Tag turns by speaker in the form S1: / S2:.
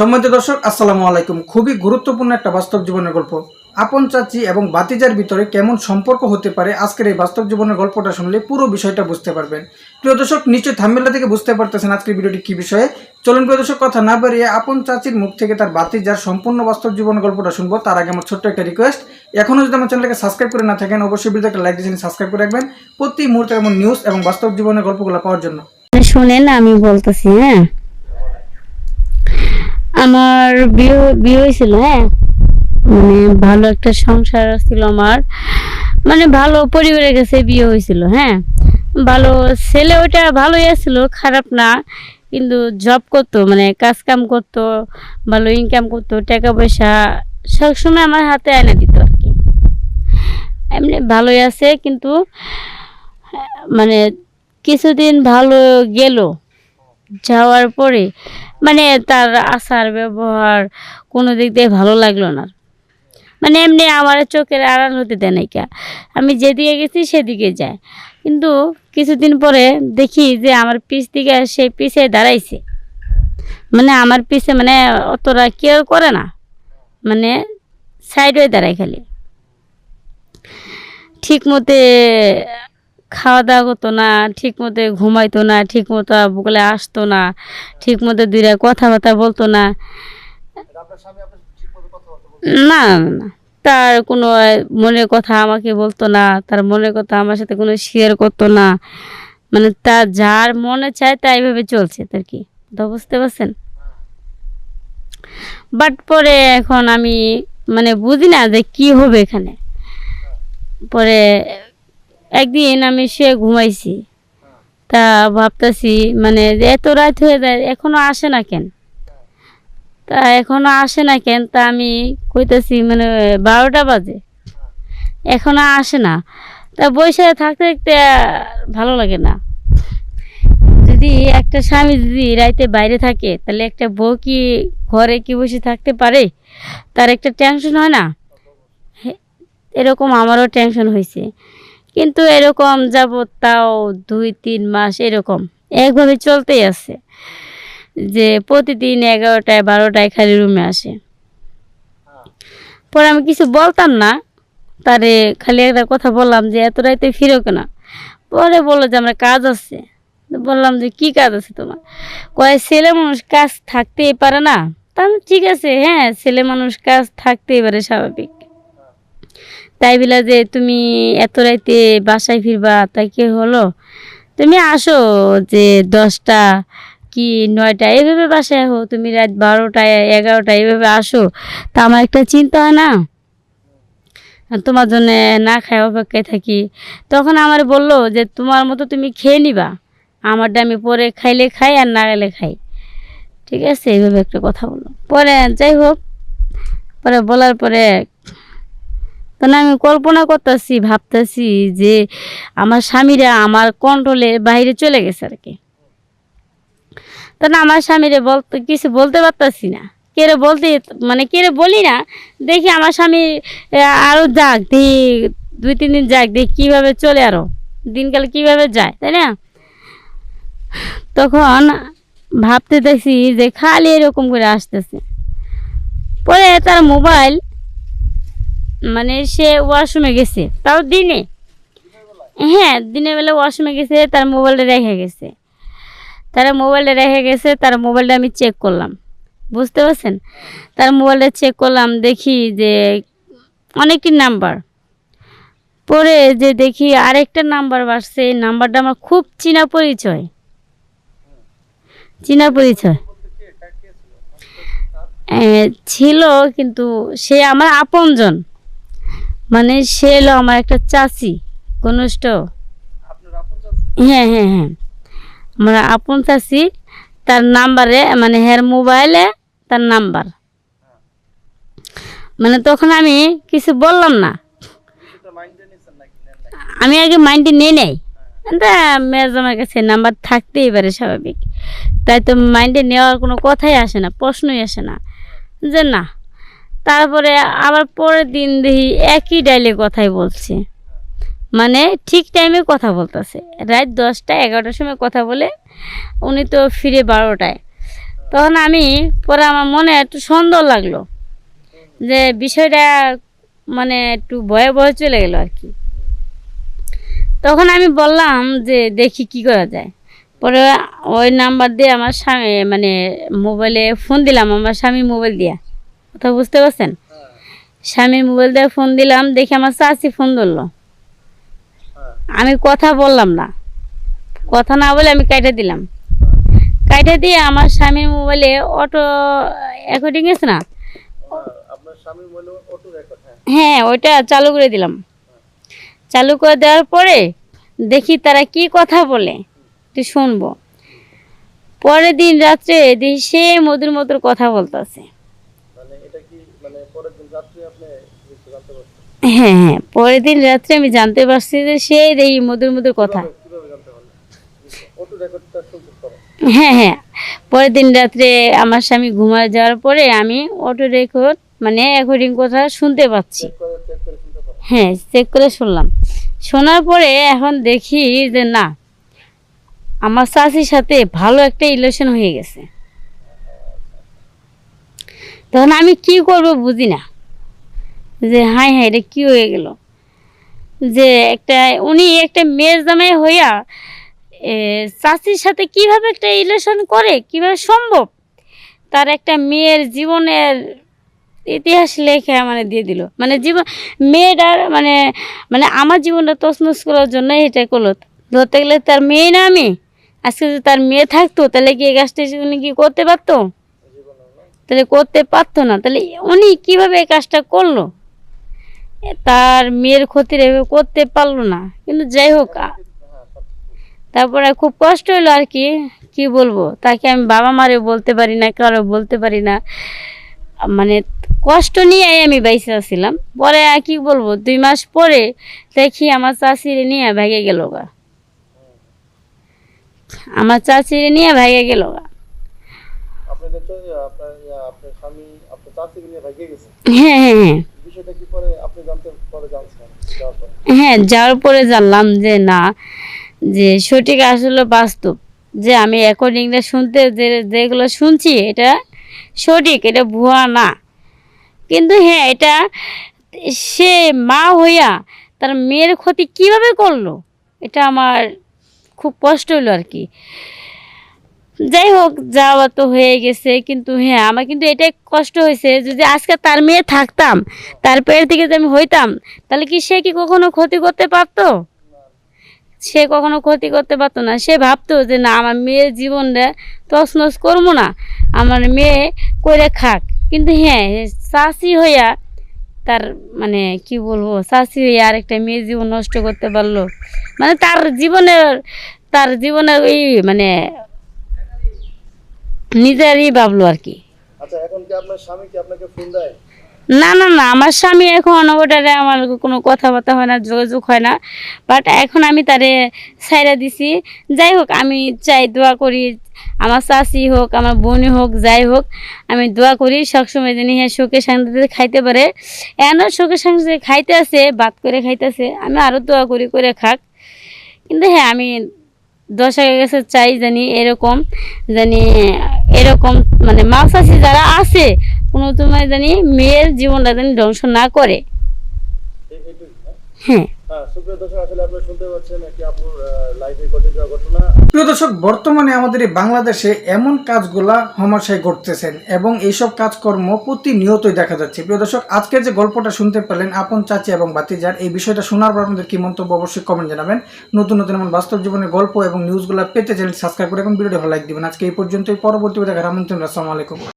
S1: সম্মানিত দর্শক, আসসালামু আলাইকুম। খুবই গুরুত্বপূর্ণ একটা বাস্তব জীবনের গল্প। আপন চাচি এবং বাতিজার ভিতরে কেমন সম্পর্ক হতে পারে আজকের এই বাস্তব জীবনের গল্পটা শুনলে পুরো বিষয়টা বুঝতে পারবেন। প্রিয় দর্শক, নিশ্চয়ই থাম্বেলটা থেকে বুঝতে পারতেছেন আজকের ভিডিওটি কি বিষয়ে। চলুন প্রিয় দর্শক, কথা না বাড়িয়ে আপন চাচির মুখ থেকে তার বাতিজার সম্পূর্ণ বাস্তব জীবনের গল্পটা শুনব। তার আগে আমার ছোট্ট একটা রিকোয়েস্ট এখনও যদি আমার চ্যানেলকে সাবস্ক্রাইব করে না থাকেন, অবশ্যই ভিডিওতে একটা লাইক দিয়ে সাবস্ক্রাইব করে রাখবেন। প্রতি মুহূর্তে এমন নিউজ এবং বাস্তব জীবনের গল্পগুলো পাওয়ার জন্য।
S2: শোনেন, আমি বলতেছি হ্যাঁ? আমার বিয়ে বিয়ে হয়েছিল হ্যাঁ? মানে ভালো একটা সংসার ছিল আমার। মানে ভালো পরিবারের কাছে বিয়ে হয়েছিল হ্যাঁ? ভালো ছেলে ওটা ভালোই আসছিল খারাপ না। কিন্তু জব করতো মানে কাজ কাম করতো, ভালো ইনকাম করতো টাকা পয়সা সবসময় আমার হাতে এনে দিত আর কি। এমনি ভালোই আছে, কিন্তু মানে কিছুদিন ভালো গেল, যাওয়ার পরে মানে তার আচার ব্যবহার কোনো দিক দিয়ে ভালো লাগল না। মানে এমনি আমার চোখের আড়াল হতে দেয় নাই কা। আমি যেদিকে গেছি সেদিকে যায়। কিন্তু কিছুদিন পরে দেখি যে আমার পিছ দিকে সে পিছে দাঁড়াইছে। মানে আমার পিছে মানে অতটা কেয়ার করে না। মানে সাইড হয়ে দাঁড়ায় খালি। ঠিক মতে খাওয়া দাওয়া করতো না ঠিক মতো ঘুমাইতো না ঠিক মতো বলে আসতো না ঠিক মতো দুইটা কথাবার্তা বলতো না। না না, তার কোনো মনের কথা আমাকে বলতো না তার মনের কথা আমার সাথে কোনো শেয়ার করতো না। মানে তার যার মনে চায় তাই ভাবে চলছে তার কি। তো বুঝতে পারছেন? বাট পরে এখন আমি মানে বুঝি না যে কি হবে এখানে। পরে একদিন আমি শুয়ে ঘুমাইছি। তা ভাবতেছি মানে এত রাত হয়ে যায়, এখনও আসে না কেন? তা এখনও আসে না কেন? তা আমি কইতেছি মানে বারোটা বাজে। এখনও আসে না। তা বসে থাকতে থাকতে ভালো লাগে না। যদি একটা স্বামী যদি রাইতে বাইরে থাকে, তাহলে একটা বউ কি ঘরে কি বসে থাকতে পারে? তার একটা টেনশন হয় না? এরকম আমারও টেনশন হয়েছে কিন্তু এরকম যাব তাও দুই, তিন মাস এরকম। একভাবে চলতেই আছে যে প্রতিদিন এগারোটায়, বারোটায় খালি রুমে আসে। পরে আমি কিছু বলতাম না, তারে খালি একটা কথা বললাম যে এত রাইতে ফিরো কেন? পরে বলল যে আমার কাজ আছে। বললাম যে কি কাজ আছে তোমার? কয়, ছেলে মানুষ কাজ থাকতেই পারে না? তা ঠিক আছে হ্যাঁ ছেলে মানুষ কাজ থাকতেই পারে, স্বাভাবিক। তাই বিলা যে তুমি এত রাইতে বাসায় ফিরবা, তাই কি হলো? তুমি আসো যে দশটা কি নয়টা, এভাবে বাসায় হো তুমি রাত বারোটায় এগারোটা এভাবে আসো। তা আমার একটা চিন্তা হয় না? তোমার জন্য না খায় অপেক্ষায় থাকি। তখন আমার বলল যে তোমার মতো তুমি খেয়ে নিবা। আমারটা আমি পরে খাইলে খাই আর না গেলে খাই। ঠিক আছে এইভাবে একটা কথা বলল। পরে যাই হোক, পরে বলার পরে তখন আমি কল্পনা করতেছি, ভাবতেছি যে আমার স্বামীরা আমার কন্ট্রোলের বাইরে চলে গেছে আর কি। তখন আমার স্বামীরে বলতে, কিছু বলতে পারতাছি না। কেরে বলতে মানে কেরে বলি না, দেখি আমার স্বামী আরও যাক, দেখি দুই, তিন দিন যাক, দেখি কীভাবে চলে আরও দিনকাল কীভাবে যায়, তাই না? তখন ভাবতে দেখছি যে খালি এরকম করে আসতেছে। পরে তার মোবাইল মানে সে ওয়াশরুমে গেছে। তাও দিনে। হ্যাঁ দিনের বেলা ওয়াশরুমে গেছে, তার মোবাইলটা রেখে গেছে। তারা মোবাইলটা রেখে গেছে, তার মোবাইলটা আমি চেক করলাম। বুঝতে পারছেন? তার মোবাইলটা চেক করলাম, দেখি যে অনেকটি নাম্বার পরে যে দেখি আরেকটা নাম্বার বাড়ছে, এই নাম্বারটা আমার খুব চীনা পরিচয়। চীনা পরিচয়। ছিল, কিন্তু সে আমার আপনজন। মানে সে এলো আমার একটা চাচি ঘনিষ্ঠ হ্যাঁ হ্যাঁ হ্যাঁ। আমার আপন চাচি তার নাম্বারে মানে হের মোবাইলে তার নাম্বার। মানে তখন আমি কিছু বললাম না। আমি আগে মাইন্ডে নিয়ে নেই মেজামের কাছে নাম্বার থাকতেই পারে স্বাভাবিক। তাই তো মাইন্ডে নেওয়ার কোনো কথাই আসে না প্রশ্নই আসে না। যে না তারপরে আবার পরের দিন দেখি একই ডাইলে কথাই বলছে। মানে ঠিক টাইমে কথা বলতেছে। রাত দশটা, এগারোটার সময় কথা বলে উনি তো ফিরে বারোটায়। তখন আমি পরে আমার মনে একটু সুন্দর লাগল যে বিষয়টা মানে একটু ভয়ে ভয়ে চলে গেল আর কি। তখন আমি বললাম যে দেখি কি করা যায়। পরে ওই নাম্বার দিয়ে আমার স্বামী মানে মোবাইলে ফোন দিলাম, আমার স্বামী মোবাইল দিয়া। কথা বুঝতে পারছেন? স্বামীর মোবাইল দিয়ে ফোন দিলাম দেখি আমার চাচি ফোন ধরলো। আমি কথা বললাম না। কথা না বলে আমি কাইটে দিলাম। কাইটে দিয়ে আমার স্বামীর মোবাইলে অটো রেকর্ডিং আছে না?
S3: হ্যাঁ।
S2: হ্যাঁ ওইটা চালু করে দিলাম। চালু করে দেওয়ার পরে দেখি তারা কি কথা বলে তুই শুনব। পরের দিন রাত্রে দেখি সে মধুর মধুর কথা বলতেছে
S3: মানে এটা কি মানে পরের দিন রাত্রে আপনি কিছু জানতে পারছেন
S2: হ্যাঁ হ্যাঁ পরের দিন রাত্রে আমি জানতে পারছি যে সে দেখি মধুর মধুর কথা। হ্যাঁ হ্যাঁ পরের দিন রাত্রে আমার স্বামী ঘুমায় যাওয়ার পরে আমি অটো রেকর্ড মানে রেকর্ডিং কথা শুনতে পাচ্ছি। হ্যাঁ চেক করে শুনলাম। শোনার পরে এখন দেখি যে না আমার চাষির সাথে ভালো একটা ইলেকশন হয়ে গেছে। তখন আমি কি করব বুঝি না। যে হাই হাই, এটা কী হয়ে গেল? যে একটা, উনি একটা মেয়ের জামাই হইয়া চাষির সাথে কীভাবে একটা ইলেকশন করে, কীভাবে সম্ভব? তার একটা মেয়ের জীবনের ইতিহাস লেখে মানে দিয়ে দিল। মানে জীবন, মেয়েটার মানে মানে আমার জীবনটা তছনছ করার জন্য এটা করল। ধরতে গেলে তার মেয়ে না আমি। আজকে যদি তার মেয়ে থাকতো, তাহলে কি এই কাজটা উনি কি করতে পারতো? তাহলে করতে পারতো না। তাহলে উনি কীভাবে এই কাজটা করল? তার মেয়ের ক্ষতির এভাবে করতে পারল না। কিন্তু যাই হোক তারপরে খুব কষ্ট হলো আর কি। কি বলব? তাকে আমি বাবা মারে বলতে পারি না, কারও বলতে পারি না। মানে কষ্ট নিয়ে আমি বাইসে আসছিলাম পরে কি বলব? দুই মাস পরে দেখি আমার চাষিরে নিয়ে ভেগে গেল গা। আমার চাষিরে নিয়ে ভেগে গেল গা।
S3: আপনি দেখছেন আপনার আপনার স্বামী আপনার চাষিকে নিয়ে ভাগিয়ে গেছে।
S2: হ্যাঁ হ্যাঁ হ্যাঁ।
S3: বিষয়টা কি পরে আপনি জানতে পরে জানছেন যাওয়ার পরে?
S2: হ্যাঁ যাওয়ার পরে জানলাম যে না যে সঠিক আসলে বাস্তব। যে আমি রেকর্ডিংটা শুনতে যে যেগুলো শুনছি এটা সঠিক এটা ভুয়া না। কিন্তু হ্যাঁ এটা সে মা হইয়া তার মেয়ের ক্ষতি কীভাবে করল এটা আমার খুব কষ্ট হলো আর কি। যাই হোক যাওয়া তো হয়ে গেছে, কিন্তু হ্যাঁ আমার কিন্তু এটাই কষ্ট হয়েছে যদি আজকে তার মেয়ে থাকতাম, তার পেয়ের থেকে যদি আমি হইতাম, তাহলে কি সে কি কখনো ক্ষতি করতে পারতো? সে কখনো ক্ষতি করতে পারতো না। সে ভাবতো যে, না, আমার মেয়ের জীবনটা তছনছ করব না, আমার মেয়ে করে খাক। কিন্তু হ্যাঁ চাষি হইয়া তার মানে কি বলব চাষি হইয়া আরেকটা মেয়ের জীবন নষ্ট করতে পারল। মানে তার জীবনের তার জীবনের ওই মানে নিজেরই ভাবলো আর কি।
S3: আচ্ছা এখন কি আপনার স্বামী কি আপনাকে ফোন দেয়?
S2: না না না আমার স্বামী এখন ওটারে আমার কোনো কথাবার্তা হয় না যোগাযোগ হয় না। বাট এখন আমি তারে ছাইরা দিছি। যাই হোক আমি চাই দোয়া করি আমার চাষি হোক আমার বোনই হোক যাই হোক আমি দোয়া করি সবসময় যিনি হ্যাঁ সুখে শান্তিতে খাইতে পারে। এনও সুখে শান্তিতে খাইতে আছে বাদ করে খাইতেছে আমি আরও দোয়া করি করে খাক। কিন্তু হ্যাঁ আমি দর্শকের কাছে চাই জানি এরকম জানি এরকম মানে মাছ চাষি যারা আছে কোনো তোমায় জানি মেয়ের জীবনটা জানি ধ্বংস না করে
S3: হ্যাঁ?
S2: হ্যাঁ
S1: প্রিয় দর্শক, বর্তমানে আমাদের এই বাংলাদেশে এমন কাজগুলা হমাশাই ঘটতেছেন এবং এইসব কাজকর্ম প্রতিনিয়তই দেখা যাচ্ছে। প্রিয় দর্শক আজকের যে গল্পটা শুনতে পেলেন আপন চাচি এবং বাতিজার এই বিষয়টা শোনার পর আপনাদের কি মন্তব্য অবশ্যই কমেন্ট জানাবেন। নতুন নতুন এমন বাস্তব জীবনের গল্প এবং নিউজগুলো পেতে চ্যানেল সাবস্ক্রাইব করে এবং ভিডিওটি ভালো লাইক দিবেন। আজকে এই পর্যন্তই। পরবর্তী দেখার আমন্ত্রণ, আসসালামু আলাইকুম।